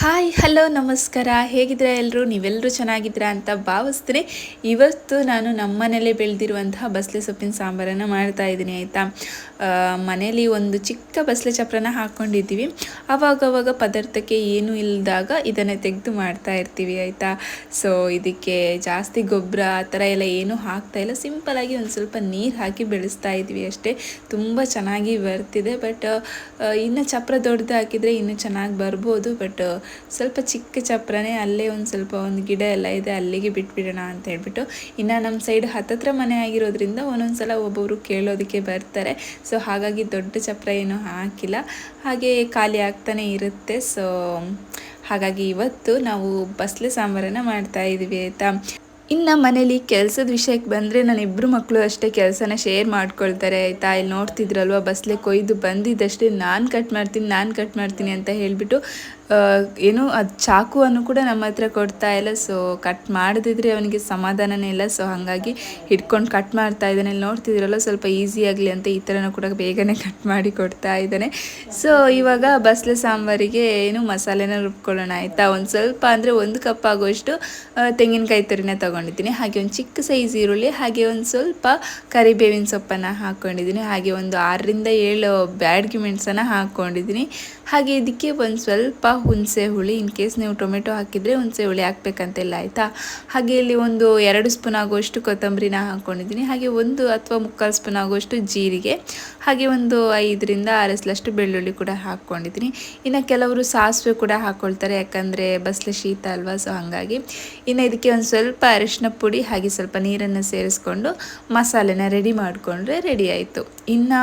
Hi, hello, ನಮಸ್ಕಾರ. ಹೇಗಿದ್ರೆ ಎಲ್ಲರೂ ನೀವೆಲ್ಲರೂ ಚೆನ್ನಾಗಿದ್ದೀರಾ ಅಂತ ಭಾವಿಸ್ತೀನಿ. ಇವತ್ತು ನಾನು ನಮ್ಮ ಮನೇಲಿ ಬೆಳೆದಿರುವಂತಹ ಬಸಳೆ ಸೊಪ್ಪಿನ ಸಾಂಬಾರನ್ನು ಮಾಡ್ತಾ ಇದ್ದೀನಿ, ಆಯಿತಾ? ಮನೇಲಿ ಒಂದು ಚಿಕ್ಕ ಬಸಳೆ ಚಪ್ರನ ಹಾಕ್ಕೊಂಡಿದ್ದೀವಿ ಆವಾಗವಾಗ ಪದಾರ್ಥಕ್ಕೆ ಏನೂ ಇಲ್ಲದಾಗ ಇದನ್ನು ತೆಗೆದು ಮಾಡ್ತಾ ಇರ್ತೀವಿ, ಆಯಿತಾ? ಸೊ ಇದಕ್ಕೆ ಜಾಸ್ತಿ ಗೊಬ್ಬರ, ಆ ಥರ ಎಲ್ಲ ಏನೂ ಹಾಕ್ತಾ ಇಲ್ಲ. ಸಿಂಪಲಾಗಿ ಒಂದು ಸ್ವಲ್ಪ ನೀರು ಹಾಕಿ ಬೆಳೆಸ್ತಾ ಇದ್ವಿ ಅಷ್ಟೇ. ತುಂಬ ಚೆನ್ನಾಗಿ ಬರ್ತಿದೆ, ಬಟ್ ಇನ್ನು ಚಪ್ರ ದೊಡ್ಡದು ಹಾಕಿದರೆ ಇನ್ನೂ ಚೆನ್ನಾಗಿ ಬರ್ಬೋದು, ಬಟ್ ಸ್ವಲ್ಪ ಚಿಕ್ಕ ಚಪ್ರನೇ ಅಲ್ಲೇ ಒಂದು ಸ್ವಲ್ಪ ಒಂದು ಗಿಡ ಎಲ್ಲ ಇದೆ, ಅಲ್ಲಿಗೆ ಬಿಟ್ಬಿಡೋಣ ಅಂತ ಹೇಳ್ಬಿಟ್ಟು ಇನ್ನು ನಮ್ಮ ಸೈಡ್ ಹತ್ತತ್ರ ಮನೆ ಆಗಿರೋದ್ರಿಂದ ಒಂದೊಂದು ಸಲ ಒಬ್ಬೊಬ್ರು ಕೇಳೋದಕ್ಕೆ ಬರ್ತಾರೆ. ಸೊ ಹಾಗಾಗಿ ದೊಡ್ಡ ಚಪ್ರ ಏನು ಹಾಕಿಲ್ಲ. ಹಾಗೆ ಖಾಲಿ ಆಗ್ತಾನೆ ಇರುತ್ತೆ. ಸೊ ಹಾಗಾಗಿ ಇವತ್ತು ನಾವು ಬಸಳೆ ಸಾಂಬಾರನ್ನು ಮಾಡ್ತಾ ಇದ್ದೀವಿ ಆಯಿತಾ? ಇನ್ನು ಮನೇಲಿ ಕೆಲಸದ ವಿಷಯಕ್ಕೆ ಬಂದರೆ ನನ್ನ ಇಬ್ಬರು ಮಕ್ಕಳು ಅಷ್ಟೇ ಕೆಲಸನ ಶೇರ್ ಮಾಡ್ಕೊಳ್ತಾರೆ, ಆಯಿತಾ? ಇಲ್ಲಿ ನೋಡ್ತಿದ್ರಲ್ವ? ಬಸ್ಲೆ ಕೊಯ್ದು ಬಂದಿದ್ದಷ್ಟೇ. ನಾನು ಕಟ್ ಮಾಡ್ತೀನಿ, ನಾನು ಕಟ್ ಮಾಡ್ತೀನಿ ಅಂತ ಹೇಳಿಬಿಟ್ಟು ಏನು ಅದು ಚಾಕುವನ್ನು ಕೂಡ ನಮ್ಮ ಹತ್ರ ಕೊಡ್ತಾ ಇಲ್ಲ. ಸೊ ಕಟ್ ಮಾಡದಿದ್ರೆ ಅವನಿಗೆ ಸಮಾಧಾನನೇ ಇಲ್ಲ. ಸೊ ಹಾಗಾಗಿ ಹಿಡ್ಕೊಂಡು ಕಟ್ ಮಾಡ್ತಾ ಇದ್ದಾನೆ. ಇಲ್ಲಿ ನೋಡ್ತಿದ್ರಲ್ಲ ಸ್ವಲ್ಪ ಈಸಿ ಆಗಲಿ ಅಂತ ಈ ಥರನೂ ಕೂಡ ಬೇಗನೆ ಕಟ್ ಮಾಡಿ ಕೊಡ್ತಾ ಇದ್ದಾನೆ. ಸೊ ಇವಾಗ ಬಸ್ಲೆ ಸಾಂಬಾರಿಗೆ ಏನು ಮಸಾಲೆನ ರುಬ್ಕೊಳ್ಳೋಣ, ಆಯಿತಾ? ಒಂದು ಸ್ವಲ್ಪ ಅಂದರೆ ಒಂದು ಕಪ್ ಆಗೋಷ್ಟು ತೆಂಗಿನಕಾಯಿ ತುರಿನ ತೊಗೊಂಡಿದ್ದೀನಿ ಹಾಗೆ ಒಂದು ಚಿಕ್ಕ ಸೈಜ್ ಈರುಳ್ಳಿ, ಹಾಗೆ ಒಂದು ಸ್ವಲ್ಪ ಕರಿಬೇವಿನ ಸೊಪ್ಪನ್ನು ಹಾಕ್ಕೊಂಡಿದ್ದೀನಿ ಹಾಗೆ ಒಂದು ಆರರಿಂದ ಏಳು ಬ್ಯಾಡ್ಗಿ ಮೆಣಸನ್ನು ಹಾಕ್ಕೊಂಡಿದ್ದೀನಿ ಹಾಗೆ ಇದಕ್ಕೆ ಒಂದು ಸ್ವಲ್ಪ ಹುಣಸೆ ಹುಳಿ, ಇನ್ ಕೇಸ್ ನೀವು ಟೊಮೆಟೊ ಹಾಕಿದರೆ ಹುಣಸೆ ಹುಳಿ ಹಾಕ್ಬೇಕಂತೆಲ್ಲ ಆಯಿತಾ? ಹಾಗೆ ಇಲ್ಲಿ ಒಂದು ಎರಡು ಸ್ಪೂನ್ ಆಗುವಷ್ಟು ಕೊತ್ತಂಬರಿನ ಹಾಕ್ಕೊಂಡಿದ್ದೀನಿ ಹಾಗೆ ಒಂದು ಅಥವಾ ಮುಕ್ಕಾಲು ಸ್ಪೂನ್ ಆಗುವಷ್ಟು ಜೀರಿಗೆ, ಹಾಗೆ ಒಂದು ಐದರಿಂದ ಆರಸ್ಲಷ್ಟು ಬೆಳ್ಳುಳ್ಳಿ ಕೂಡ ಹಾಕ್ಕೊಂಡಿದ್ದೀನಿ ಇನ್ನು ಕೆಲವರು ಸಾಸಿವೆ ಕೂಡ ಹಾಕ್ಕೊಳ್ತಾರೆ ಯಾಕಂದರೆ ಬಸ್ಲೆ ಶೀತ ಅಲ್ವಾ, ಸೊ ಹಾಗಾಗಿ. ಇನ್ನು ಇದಕ್ಕೆ ಒಂದು ಸ್ವಲ್ಪ ಅರಿಶಿನ ಪುಡಿ ಹಾಗೆ ಸ್ವಲ್ಪ ನೀರನ್ನು ಸೇರಿಸ್ಕೊಂಡು ಮಸಾಲೆನ ರೆಡಿ ಮಾಡಿಕೊಂಡ್ರೆ ರೆಡಿ ಆಯಿತು. ಇನ್ನು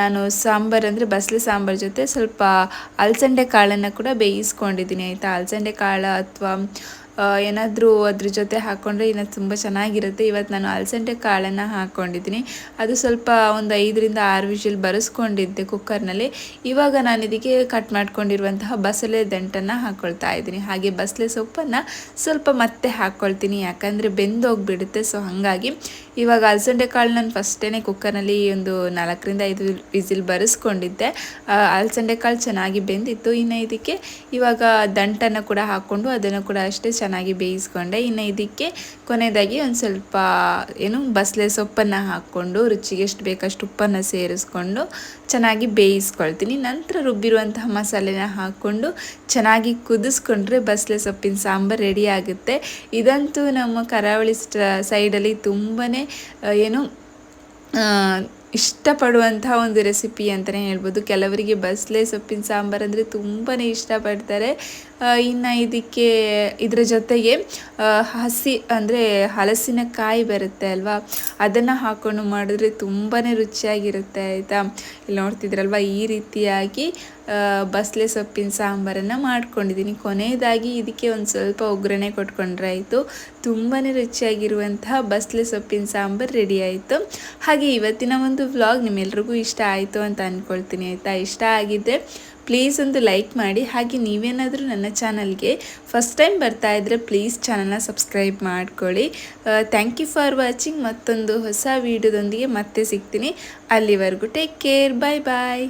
ನಾನು ಸಾಂಬಾರು ಅಂದರೆ ಬಸಳೆ ಸಾಂಬಾರು ಜೊತೆ ಸ್ವಲ್ಪ ಅಲಸಂಡೆ ಕಾಳನ್ನು ಕೂಡ ಬೇಯಿಸ್ಕೊಂಡಿದ್ದೀನಿ. ಆಯಿತಾ? ಅಲಸಂಡೆ ಕಾಳು ಅಥವಾ ಏನಾದರೂ ಅದ್ರ ಜೊತೆ ಹಾಕ್ಕೊಂಡ್ರೆ ಇನ್ನೂ ತುಂಬ ಚೆನ್ನಾಗಿರುತ್ತೆ. ಇವತ್ತು ನಾನು ಅಲಸಂಡೆ ಕಾಳನ್ನು ಹಾಕ್ಕೊಂಡಿದ್ದೀನಿ ಅದು ಸ್ವಲ್ಪ ಒಂದು ಐದರಿಂದ ಆರು ವಿಷಲ್ ಬರೆಸ್ಕೊಂಡಿದ್ದೆ ಕುಕ್ಕರ್ನಲ್ಲಿ. ಇವಾಗ ನಾನು ಇದಕ್ಕೆ ಕಟ್ ಮಾಡ್ಕೊಂಡಿರುವಂತಹ ಬಸಳೆ ದಂಟನ್ನು ಹಾಕ್ಕೊಳ್ತಾ ಇದ್ದೀನಿ. ಹಾಗೆ ಬಸಳೆ ಸೊಪ್ಪನ್ನು ಸ್ವಲ್ಪ ಮತ್ತೆ ಹಾಕ್ಕೊಳ್ತೀನಿ ಯಾಕಂದರೆ ಬೆಂದೋಗಿಬಿಡುತ್ತೆ ಸೊ ಹಾಗಾಗಿ ಇವಾಗ ಅಲಸಂಡೆ ಕಾಳು ನಾನು ಫಸ್ಟೇ ಕುಕ್ಕರ್ನಲ್ಲಿ ಒಂದು ನಾಲ್ಕರಿಂದ ಐದು ವಿಸಿಲ್ ಬರೆಸ್ಕೊಂಡಿದ್ದೆ. ಅಲಸಂಡೆ ಕಾಳು ಚೆನ್ನಾಗಿ ಬೆಂದಿತ್ತು. ಇನ್ನು ಇದಕ್ಕೆ ಇವಾಗ ದಂಟನ್ನು ಕೂಡ ಹಾಕ್ಕೊಂಡು ಅದನ್ನು ಕೂಡ ಅಷ್ಟೇ ಚೆನ್ನಾಗಿ ಬೇಯಿಸ್ಕೊಂಡೆ. ಇನ್ನು ಇದಕ್ಕೆ ಕೊನೆಯದಾಗಿ ಒಂದು ಸ್ವಲ್ಪ, ಏನು ಬಸಳೆ ಸೊಪ್ಪನ್ನು ಹಾಕ್ಕೊಂಡು, ರುಚಿಗೆ ಎಷ್ಟು ಬೇಕಷ್ಟು ಉಪ್ಪನ್ನು ಸೇರಿಸ್ಕೊಂಡು ಚೆನ್ನಾಗಿ ಬೇಯಿಸ್ಕೊಳ್ತೀನಿ. ನಂತರ ರುಬ್ಬಿರುವಂತಹ ಮಸಾಲೆನ ಹಾಕ್ಕೊಂಡು ಚೆನ್ನಾಗಿ ಕುದಿಸ್ಕೊಂಡ್ರೆ ಬಸಳೆ ಸೊಪ್ಪಿನ ಸಾಂಬಾರು ರೆಡಿ ಆಗುತ್ತೆ. ಇದಂತೂ ನಮ್ಮ ಕರಾವಳಿ ಸೈಡಲ್ಲಿ ತುಂಬಾ ಏನು ಇಷ್ಟಪಡುವಂತಹ ಒಂದು ರೆಸಿಪಿ ಅಂತಲೇ ಹೇಳ್ಬೋದು. ಕೆಲವರಿಗೆ ಬಸಳೆ ಸೊಪ್ಪಿನ ಸಾಂಬಾರು ಅಂದರೆ ತುಂಬಾ ಇಷ್ಟಪಡ್ತಾರೆ. ಇನ್ನು ಇದಕ್ಕೆ, ಇದರ ಜೊತೆಗೆ ಹಸಿ ಅಂದರೆ ಹಲಸಿನ ಕಾಯಿ ಬರುತ್ತೆ ಅಲ್ವಾ? ಅದನ್ನು ಹಾಕ್ಕೊಂಡು ಮಾಡಿದ್ರೆ ತುಂಬಾ ರುಚಿಯಾಗಿರುತ್ತೆ, ಆಯಿತಾ? ಇಲ್ಲಿ ನೋಡ್ತಿದ್ರಲ್ವ? ಈ ರೀತಿಯಾಗಿ ಬಸಳೆ ಸೊಪ್ಪಿನ ಸಾಂಬಾರನ್ನು ಮಾಡ್ಕೊಂಡಿದ್ದೀನಿ. ಕೊನೆಯದಾಗಿ ಇದಕ್ಕೆ ಒಂದು ಸ್ವಲ್ಪ ಒಗ್ಗರಣೆ ಕೊಟ್ಕೊಂಡ್ರೆ ಆಯಿತು ತುಂಬಾ ರುಚಿಯಾಗಿರುವಂತಹ ಬಸಳೆ ಸೊಪ್ಪಿನ ಸಾಂಬಾರು ರೆಡಿ ಆಯಿತು. ಹಾಗೆ ಇವತ್ತಿನ ಒಂದು ವ್ಲಾಗ್ ನಿಮ್ಮೆಲ್ರಿಗೂ ಇಷ್ಟ ಆಯಿತು ಅಂತ ಅಂದ್ಕೊಳ್ತೀನಿ ಆಯಿತಾ? ಇಷ್ಟ ಆಗಿದ್ದರೆ ಪ್ಲೀಸ್ ಒಂದು ಲೈಕ್ ಮಾಡಿ. ಹಾಗೆ ನೀವೇನಾದರೂ ನನ್ನ ಚಾನಲ್ಗೆ ಫಸ್ಟ್ ಟೈಮ್ ಬರ್ತಾ ಇದ್ದರೆ ಪ್ಲೀಸ್ ಚಾನಲ್ನ ಸಬ್ಸ್ಕ್ರೈಬ್ ಮಾಡ್ಕೊಳ್ಳಿ. ಥ್ಯಾಂಕ್ ಯು ಫಾರ್ ವಾಚಿಂಗ್ ಮತ್ತೊಂದು ಹೊಸ ವೀಡಿಯೋದೊಂದಿಗೆ ಮತ್ತೆ ಸಿಗ್ತೀನಿ. ಅಲ್ಲಿವರೆಗೂ ಟೇಕ್ ಕೇರ್ ಬಾಯ್ ಬಾಯ್